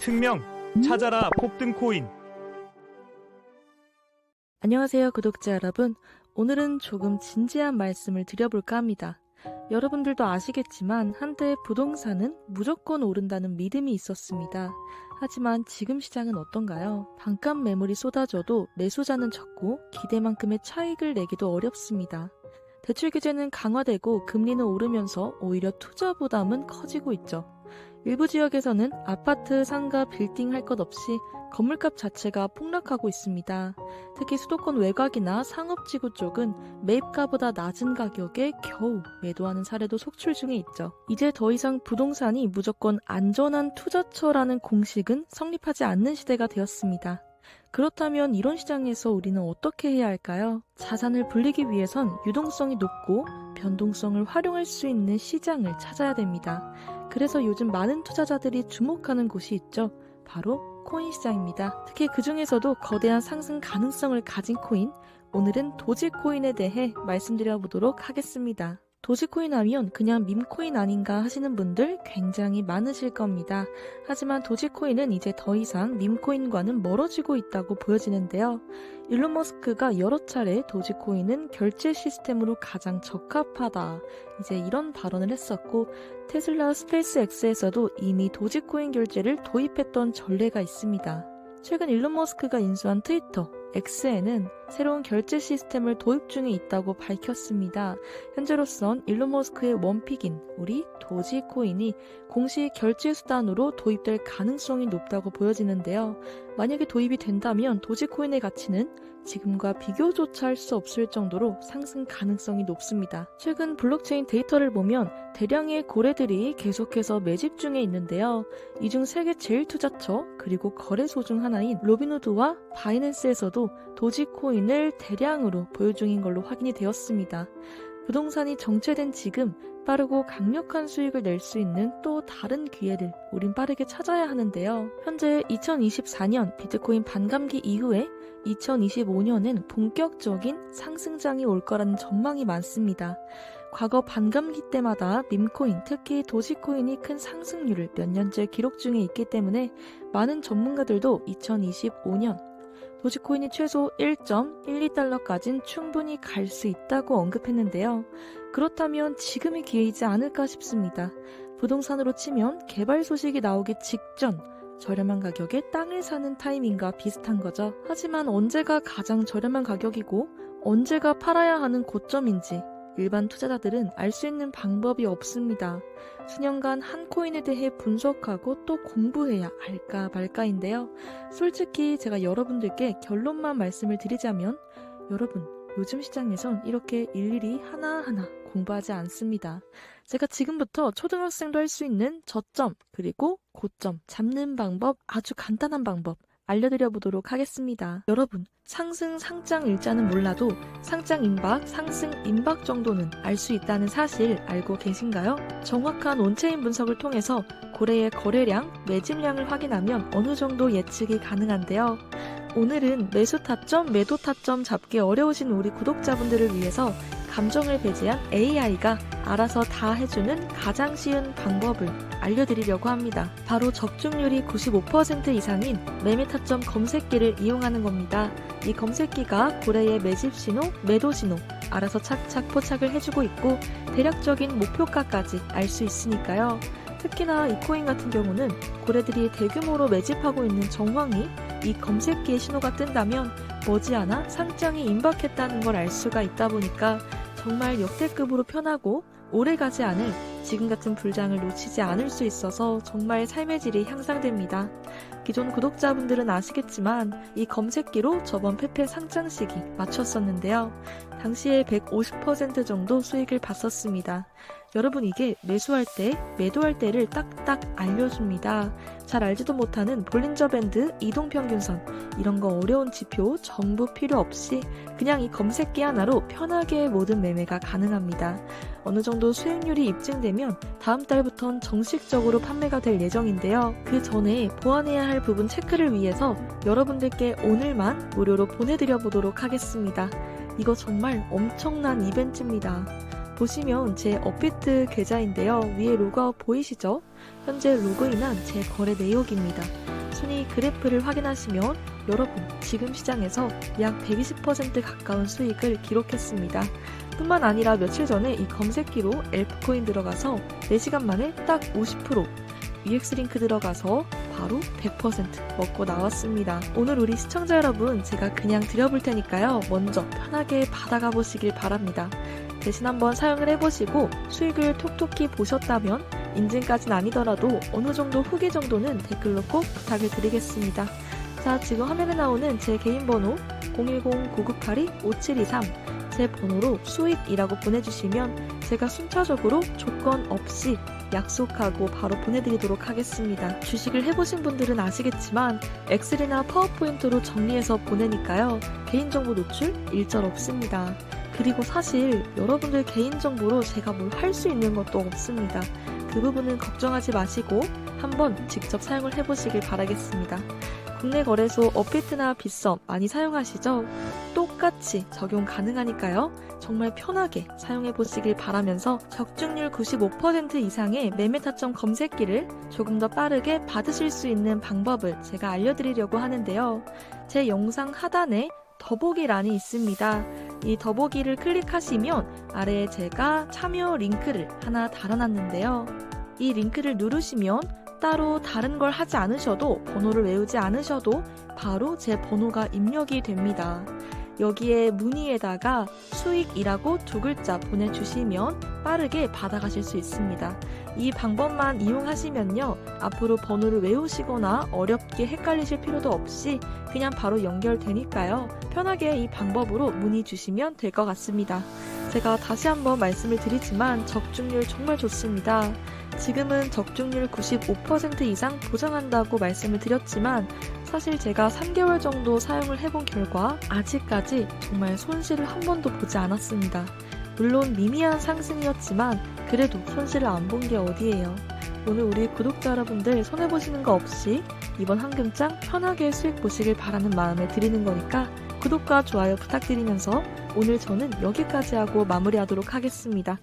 특명 찾아라 폭등 코인 안녕하세요, 구독자 여러분. 오늘은 조금 진지한 말씀을 드려볼까 합니다. 여러분들도 아시겠지만 한때 부동산은 무조건 오른다는 믿음이 있었습니다. 하지만 지금 시장은 어떤가요? 반값 매물이 쏟아져도 매수자는 적고 기대만큼의 차익을 내기도 어렵습니다. 대출 규제는 강화되고 금리는 오르면서 오히려 투자 부담은 커지고 있죠. 일부 지역에서는 아파트, 상가, 빌딩 할 것 없이 건물값 자체가 폭락하고 있습니다. 특히 수도권 외곽이나 상업지구 쪽은 매입가보다 낮은 가격에 겨우 매도하는 사례도 속출 중에 있죠. 이제 더 이상 부동산이 무조건 안전한 투자처라는 공식은 성립하지 않는 시대가 되었습니다. 그렇다면 이런 시장에서 우리는 어떻게 해야 할까요? 자산을 불리기 위해선 유동성이 높고 변동성을 활용할 수 있는 시장을 찾아야 됩니다. 그래서 요즘 많은 투자자들이 주목하는 곳이 있죠. 바로 코인 시장입니다. 특히 그 중에서도 거대한 상승 가능성을 가진 코인, 오늘은 도지코인에 대해 말씀드려 보도록 하겠습니다. 도지코인 하면 그냥 밈코인 아닌가 하시는 분들 굉장히 많으실 겁니다. 하지만 도지코인은 이제 더 이상 밈코인과는 멀어지고 있다고 보여지는데요. 일론 머스크가 여러 차례 도지코인은 결제 시스템으로 가장 적합하다. 이제 이런 발언을 했었고, 테슬라 스페이스X에서도 이미 도지코인 결제를 도입했던 전례가 있습니다. 최근 일론 머스크가 인수한 트위터, X에는 새로운 결제 시스템을 도입 중에 있다고 밝혔습니다. 현재로선 일론 머스크의 원픽인 우리 도지코인이 공식 결제 수단으로 도입될 가능성이 높다고 보여지는데요. 만약에 도입이 된다면 도지코인의 가치는 지금과 비교조차 할 수 없을 정도로 상승 가능성이 높습니다. 최근 블록체인 데이터를 보면 대량의 고래들이 계속해서 매집 중에 있는데요. 이 중 세계 제일 투자처 그리고 거래소 중 하나인 로빈후드와 바이낸스에서도 도지코인 을 대량으로 보유 중인 걸로 확인이 되었습니다. 부동산이 정체된 지금 빠르고 강력한 수익을 낼 수 있는 또 다른 기회를 우린 빠르게 찾아야 하는데요. 현재 2024년 비트코인 반감기 이후에 2025년엔 본격적인 상승장이 올 거라는 전망이 많습니다. 과거 반감기 때마다 밈코인, 특히 도시코인이 큰 상승률을 몇 년째 기록 중에 있기 때문에 많은 전문가들도 2025년 도지코인이 최소 1.12달러까진 충분히 갈 수 있다고 언급했는데요. 그렇다면 지금이 기회이지 않을까 싶습니다. 부동산으로 치면 개발 소식이 나오기 직전 저렴한 가격에 땅을 사는 타이밍과 비슷한 거죠. 하지만 언제가 가장 저렴한 가격이고 언제가 팔아야 하는 고점인지 일반 투자자들은 알 수 있는 방법이 없습니다. 수년간 한 코인에 대해 분석하고 또 공부해야 알까 말까인데요. 솔직히 제가 여러분들께 결론만 말씀을 드리자면 여러분 요즘 시장에선 이렇게 일일이 하나하나 공부하지 않습니다. 제가 지금부터 초등학생도 할 수 있는 저점 그리고 고점 잡는 방법 아주 간단한 방법 알려드려 보도록 하겠습니다. 여러분, 상승 상장 일자는 몰라도 상장 임박, 상승 임박 정도는 알 수 있다는 사실 알고 계신가요? 정확한 온체인 분석을 통해서 고래의 거래량, 매집량을 확인하면 어느 정도 예측이 가능한데요. 오늘은 매수 타점, 매도 타점 잡기 어려우신 우리 구독자분들을 위해서 감정을 배제한 AI가 알아서 다 해주는 가장 쉬운 방법을 알려드리려고 합니다. 바로 적중률이 95% 이상인 매매 타점 검색기를 이용하는 겁니다. 이 검색기가 고래의 매집 신호, 매도 신호, 알아서 착착 포착을 해주고 있고 대략적인 목표가까지 알 수 있으니까요. 특히나 이 코인 같은 경우는 고래들이 대규모로 매집하고 있는 정황이 이 검색기의 신호가 뜬다면 머지않아 상장이 임박했다는 걸 알 수가 있다 보니까 정말 역대급으로 편하고 오래가지 않을 지금 같은 불장을 놓치지 않을 수 있어서 정말 삶의 질이 향상됩니다. 기존 구독자분들은 아시겠지만 이 검색기로 저번 페페 상장 시기 맞췄었는데요. 당시에 150% 정도 수익을 봤었습니다. 여러분 이게 매수할 때, 매도할 때를 딱딱 알려줍니다. 잘 알지도 못하는 볼린저 밴드, 이동평균선 이런 거 어려운 지표 전부 필요 없이 그냥 이 검색기 하나로 편하게 모든 매매가 가능합니다. 어느 정도 수익률이 입증되면 다음 달부턴 정식적으로 판매가 될 예정인데요. 그 전에 보완해야 할 부분 체크를 위해서 여러분들께 오늘만 무료로 보내드려 보도록 하겠습니다. 이거 정말 엄청난 이벤트입니다. 보시면 제 업비트 계좌인데요. 위에 로그아웃 보이시죠? 현재 로그인한 제 거래 내역입니다. 순위 그래프를 확인하시면 여러분 지금 시장에서 약 120% 가까운 수익을 기록했습니다. 뿐만 아니라 며칠 전에 이 검색기로 엘프코인 들어가서 4시간 만에 딱 50% UX링크 들어가서 바로 100% 먹고 나왔습니다. 오늘 우리 시청자 여러분 제가 그냥 드려볼 테니까요. 먼저 편하게 받아가 보시길 바랍니다. 대신 한번 사용을 해보시고 수익을 톡톡히 보셨다면 인증까지는 아니더라도 어느 정도 후기 정도는 댓글로 꼭 부탁을 드리겠습니다. 자, 지금 화면에 나오는 제 개인 번호 010-9982-5723 제 번호로 수익이라고 보내주시면 제가 순차적으로 조건 없이 약속하고 바로 보내드리도록 하겠습니다. 주식을 해보신 분들은 아시겠지만 엑셀이나 파워포인트로 정리해서 보내니까요. 개인정보 노출 일절 없습니다. 그리고 사실 여러분들 개인정보로 제가 뭘 할 수 있는 것도 없습니다. 그 부분은 걱정하지 마시고 한번 직접 사용을 해보시길 바라겠습니다. 국내 거래소 업비트나 빗썸 많이 사용하시죠? 똑같이 적용 가능하니까요. 정말 편하게 사용해 보시길 바라면서 적중률 95% 이상의 매매 타점 검색기를 조금 더 빠르게 받으실 수 있는 방법을 제가 알려드리려고 하는데요. 제 영상 하단에 더보기 란이 있습니다. 이 더보기를 클릭하시면 아래에 제가 참여 링크를 하나 달아놨는데요. 이 링크를 누르시면 따로 다른 걸 하지 않으셔도 번호를 외우지 않으셔도 바로 제 번호가 입력이 됩니다. 여기에 문의에다가 수익이라고 두 글자 보내주시면 빠르게 받아가실 수 있습니다. 이 방법만 이용하시면요. 앞으로 번호를 외우시거나 어렵게 헷갈리실 필요도 없이 그냥 바로 연결되니까요. 편하게 이 방법으로 문의 주시면 될 것 같습니다. 제가 다시 한번 말씀을 드리지만 적중률 정말 좋습니다. 지금은 적중률 95% 이상 보장한다고 말씀을 드렸지만 사실 제가 3개월 정도 사용을 해본 결과 아직까지 정말 손실을 한 번도 보지 않았습니다. 물론 미미한 상승이었지만 그래도 손실을 안 본 게 어디예요. 오늘 우리 구독자 여러분들 손해보시는 거 없이 이번 한금장 편하게 수익 보시길 바라는 마음에 드리는 거니까 구독과 좋아요 부탁드리면서 오늘 저는 여기까지 하고 마무리하도록 하겠습니다.